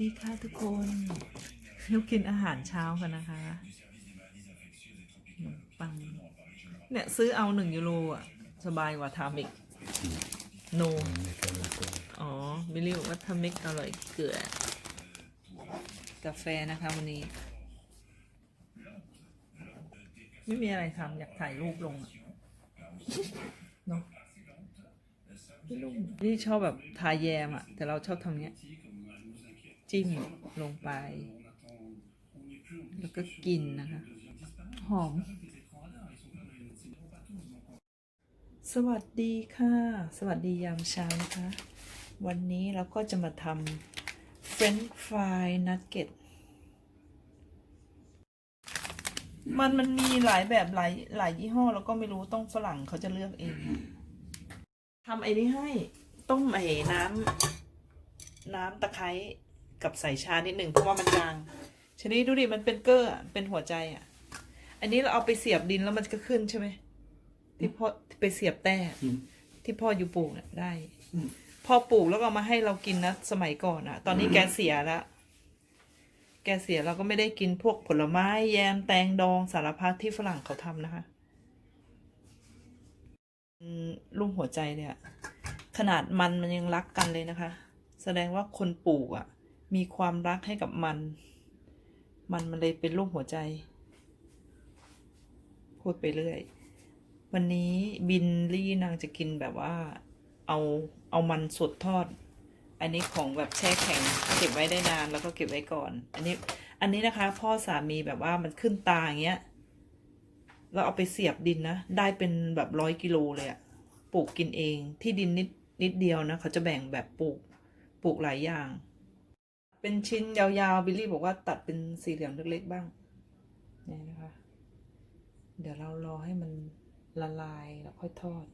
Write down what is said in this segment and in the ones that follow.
ดีค่ะทุกคนเรากินอาหารเช้ากันนะคะขนมปัง เนี่ยซื้อเอาหนึ่งยูโรอะ สบายกว่าทำอีกโน อ๋อ บิลลี่บอกว่าทำมิกอร่อยเกลือ กาแฟนะคะวันนี้ ไม่มีอะไรทำอยากถ่ายรูปลงอะเนาะพี่ลุงนี่ชอบแบบทาแยมอะแต่เราชอบทำเนี้ย จิ้มลงไป แล้วก็กินนะคะ หอม สวัสดีค่ะ สวัสดียามเช้านะคะ วันนี้เราก็จะมาทำเฟรนช์ฟรายนักเก็ตมันมันมีหลายแบบหลายหลายยี่ห้อ แล้วก็ไม่รู้ต้องฝรั่งเขาจะเลือกเองทำไอ้นี่ให้ ต้มไอ้น้ำน้ำตะไคร้ กับใส่ชานิดหนึ่งเพราะว่ามันจางชนิดดูดิมันเป็นเกอร์อะเป็นหัวใจอะ อันนี้เราเอาไปเสียบดินแล้วมันก็ขึ้นใช่ไหมที่พ่อไปเสียบแต้ที่พ่ออยู่ปลูกเนี่ยได้พ่อปลูกแล้วก็เอามาให้เรากินนะสมัยก่อนอะ ตอนนี้แกเสียแล้วแกเสียเราก็ไม่ได้กินพวกผลไม้แยมแตงดองสารพัดที่ฝรั่งเขาทำนะคะอืมรูปหัวใจเนี่ยขนาดมันมันยังรักกันเลยนะคะ แสดงว่าคนปลูกอะ มีความรักให้กับมัน มันมันเลยเป็นรูปหัวใจ พูดไปเรื่อย วันนี้บินลี่นางจะกินแบบว่า เอาเอามันสดทอด อันนี้ของแบบแช่แข็งเก็บไว้ได้นานแล้วก็เก็บไว้ก่อน อันนี้ อันนี้นะคะ พ่อสามีแบบว่ามันขึ้นตาอย่างเงี้ยเราเอาไปเสียบดินนะ ได้เป็นแบบร้อยกิโลเลยอะปลูกกินเอง ที่ดินนิดนิดเดียวนะ เขาจะแบ่งแบบปลูก ปลูกหลายอย่าง เป็นชิ้นยาวๆ บิลลี่บอกว่าตัดเป็นสี่เหลี่ยมเล็กๆบ้างนี่นะคะ เดี๋ยวเรารอให้มันละลายแล้วค่อยทอด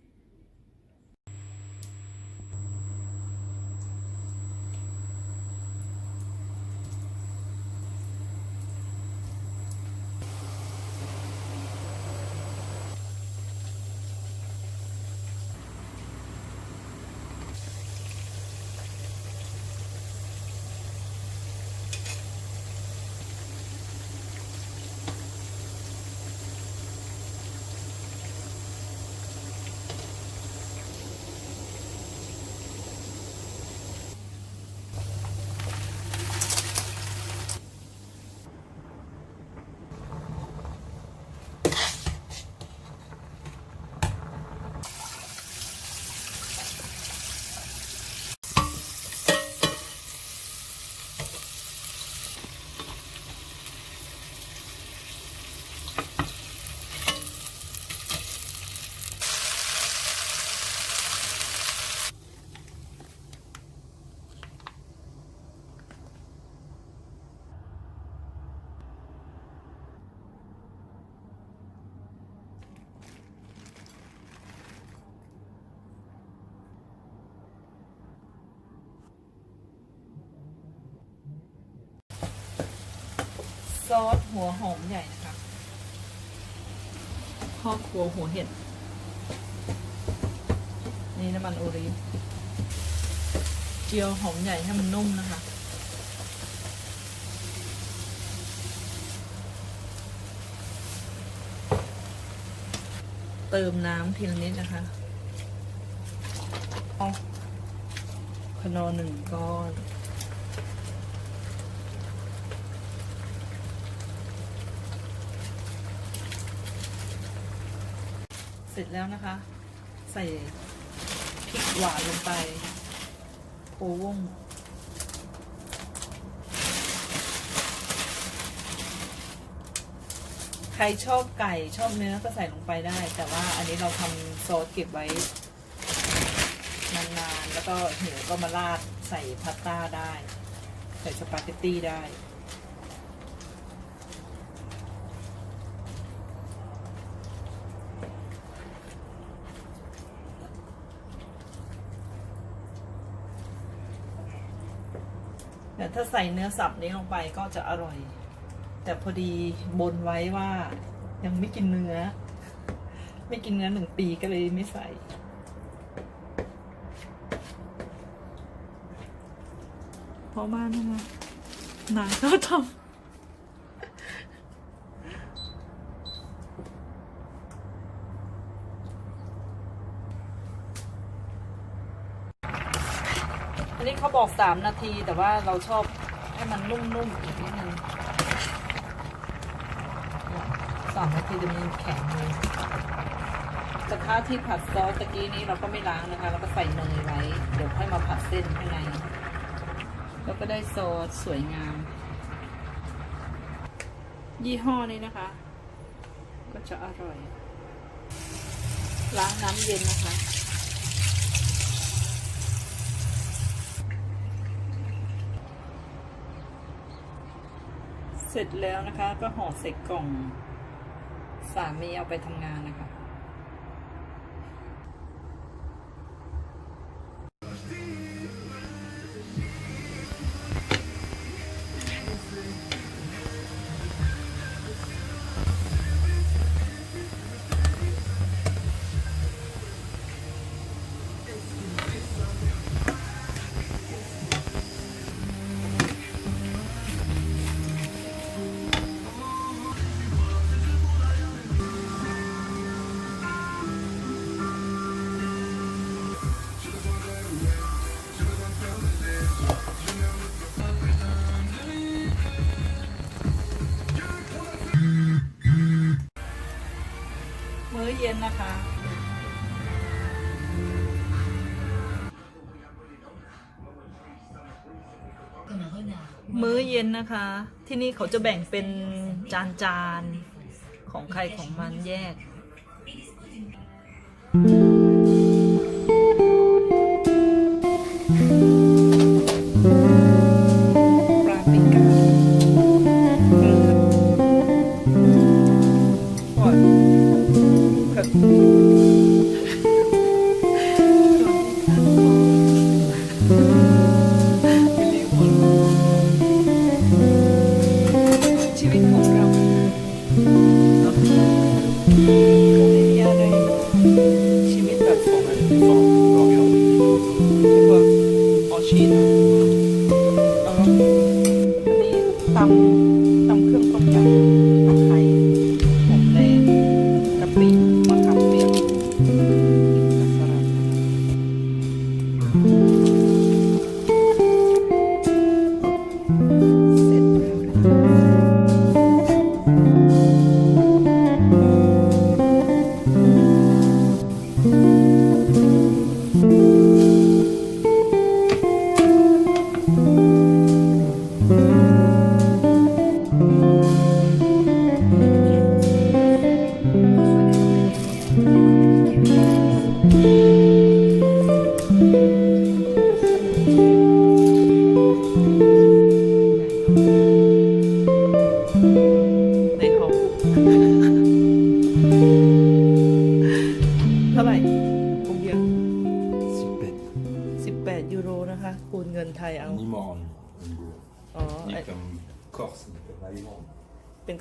ซอสหัวหอมใหญ่นะคะพ่อครัวหัวเห็ด นี่น้ำมันโอลีฟเจียวหอมใหญ่ให้มันนุ่มนะคะเติมน้ำทีละนิดนะคะ เอาขนอหนึ่งก้อน สร็จแล้วนะคะ ใส่พริกหวานลงไปโอวงใครชอบไก่ชอบเนื้อก็ใส่ลงไปได้ แต่ว่าอันนี้เราทำซอสเก็บไว้ นานๆ แล้วก็หิวก็มาราดใส่พาสต้าได้ ใส่สปาเกตตี้ได้ แต่ถ้าใส่เนื้อสับนี้ลงไปก็จะอร่อย แต่พอดีบนไว้ว่ายังไม่กินเนื้อ ไม่กินเนื้อหนึ่งปีก็เลยไม่ใส่พอบ้านนะคะนางก็ทำ นนี้เขาบอกสามนาทีแต่ว่าเราชอบให้มันนุ่มๆอีกนิดนึงสามนาทีจะมีแข็งเลยกระทะที่ผัดซอสตะกี้นี้เราก็ไม่ล้างนะคะเราก็ใส่เนยไว้ เดี๋ยวค่อยมาผัดเส้นข้างใน แล้วก็ได้ซอสสวยงาม ยี่ห้อนี้นะคะ ก็จะอร่อย ล้างน้ำเย็นนะคะ เสร็จแล้วนะคะ ก็ห่อใส่กล่องสามีเอาไปทำงานนะคะ ย็นนะคะ ที่นี่เขาจะแบ่งเป็นจานจานๆของใครของมันแยก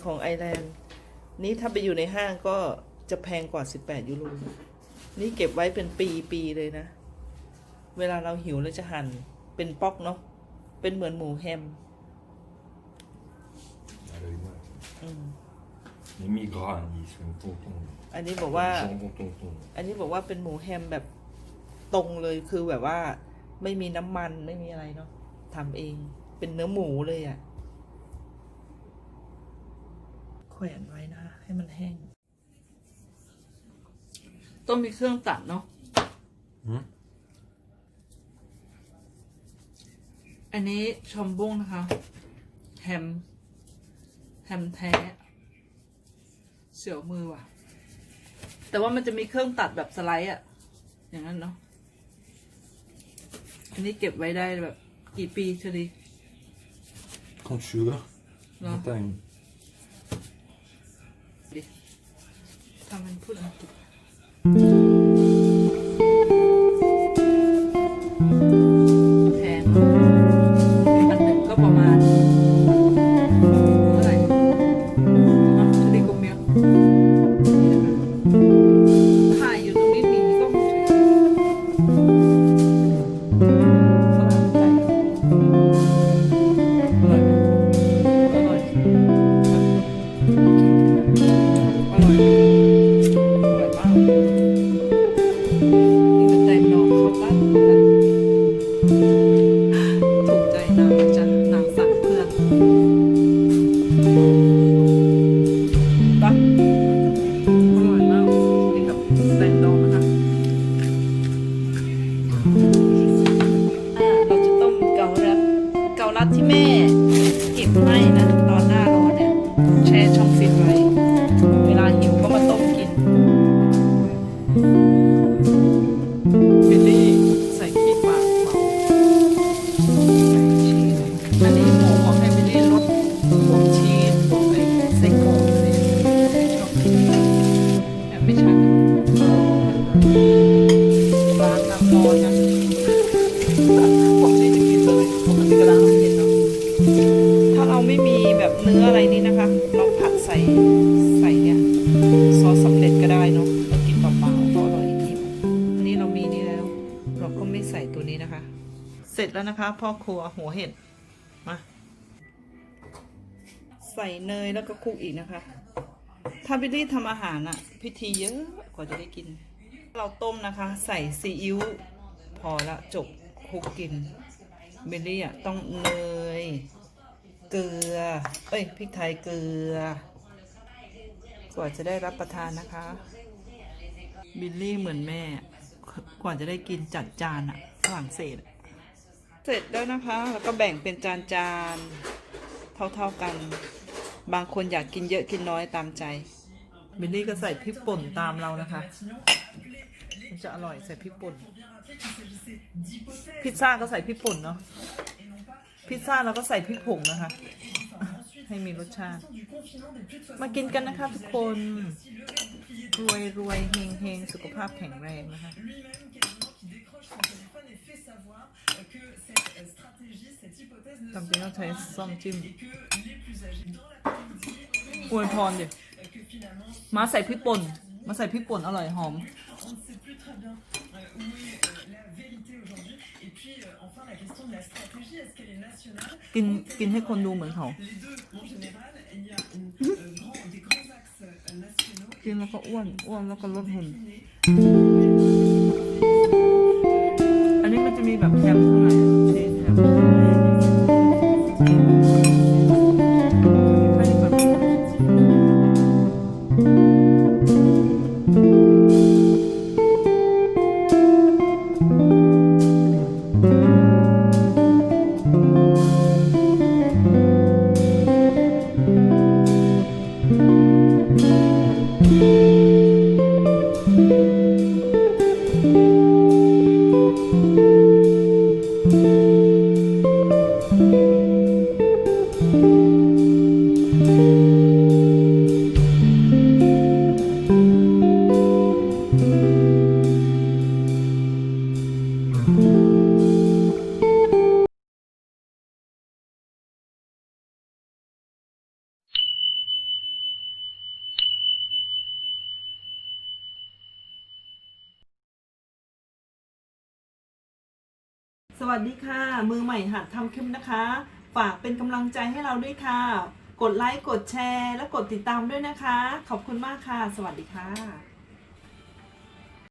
ของไอร์แลนด์นี่ถ้าไปอยู่ในห้างก็จะแพงกว่า 18 ยูโร นี่เก็บไว้เป็นปีปีๆเลยนะ เวลาเราหิวแล้วจะหั่นเป็นป๊อกเนาะ เป็นเหมือนหมูแฮม Allemand. อืม Les migraines, ils sont tontons. อันนี้บอกว่า Jambon tonton. อันนี้บอกว่าเป็นหมูแฮมแบบตรงเลยคือแบบว่า ไม่มีน้ำมันไม่มีอะไรเนาะทำเอง เป็นเนื้อหมูเลยอะ่ะ แขวนไว้นะ ให้มันแห้ง ต้องมีเครื่องตัดเนาะ Hmm? อันนี้ชอมบุ้งนะคะแฮมแฮมแท้ เสียวมือว่ะ แต่ว่ามันจะมีเครื่องตัดแบบสไลด์อะอย่างนั้นเนาะอันนี้เก็บไว้ได้แบบ กี่ปีเชลี Quand tu veux. Non. Attends, ดิ ทำเป็น พ่อครัวหัวเห็ดมาใส่เนยแล้วก็คลุกอีกนะคะ ถ้าบิลลี่ทำอาหารอะพิธีเยอะกว่าจะได้กิน เราต้มนะคะ ใส่ซีอิ๊วพอละจบคลุกกินบิลลี่อะต้องเนยเกลือ เอ้ยพริกไทยเกลือกว่าจะได้รับประทานนะคะ บิลลี่เหมือนแม่ กว่าจะได้กินจัดจานอะฝรั่งเศสอะ เสร็จแล้วนะคะ แล้วก็แบ่งเป็นจานจานๆเท่าๆกัน บางคนอยากกินเยอะกินน้อยตามใจบิลลี่ก็ใส่พริกป่นตามเรานะคะมันจะอร่อยใส่พริกป่น พิซซ่าก็ใส่พริกป่นเนาะ พิซซ่าเราก็ใส่พริกผงนะคะ ให้มีรสชาติ มากินกันนะคะทุกคน รวยรวยเฮงเฮงสุขภาพแข็งแรงนะคะ จำเป็นต้องใช้ซ่อมจิ้มอวยพรดิมาใส่พริกป่น มาใส่พริกป่นอร่อยหอม กินกินให้คนดูเหมือนเขา กินแล้วก็อ้วน อ้วนแล้วก็ลดหุ่น แบบแคมข้าไหร่ สวัสดีค่ะ มือใหม่หัดทำคลิปนะคะ ฝากเป็นกำลังใจให้เราด้วยค่ะ กดไลค์ กดแชร์ และกดติดตามด้วยนะคะ ขอบคุณมากค่ะ สวัสดีค่ะ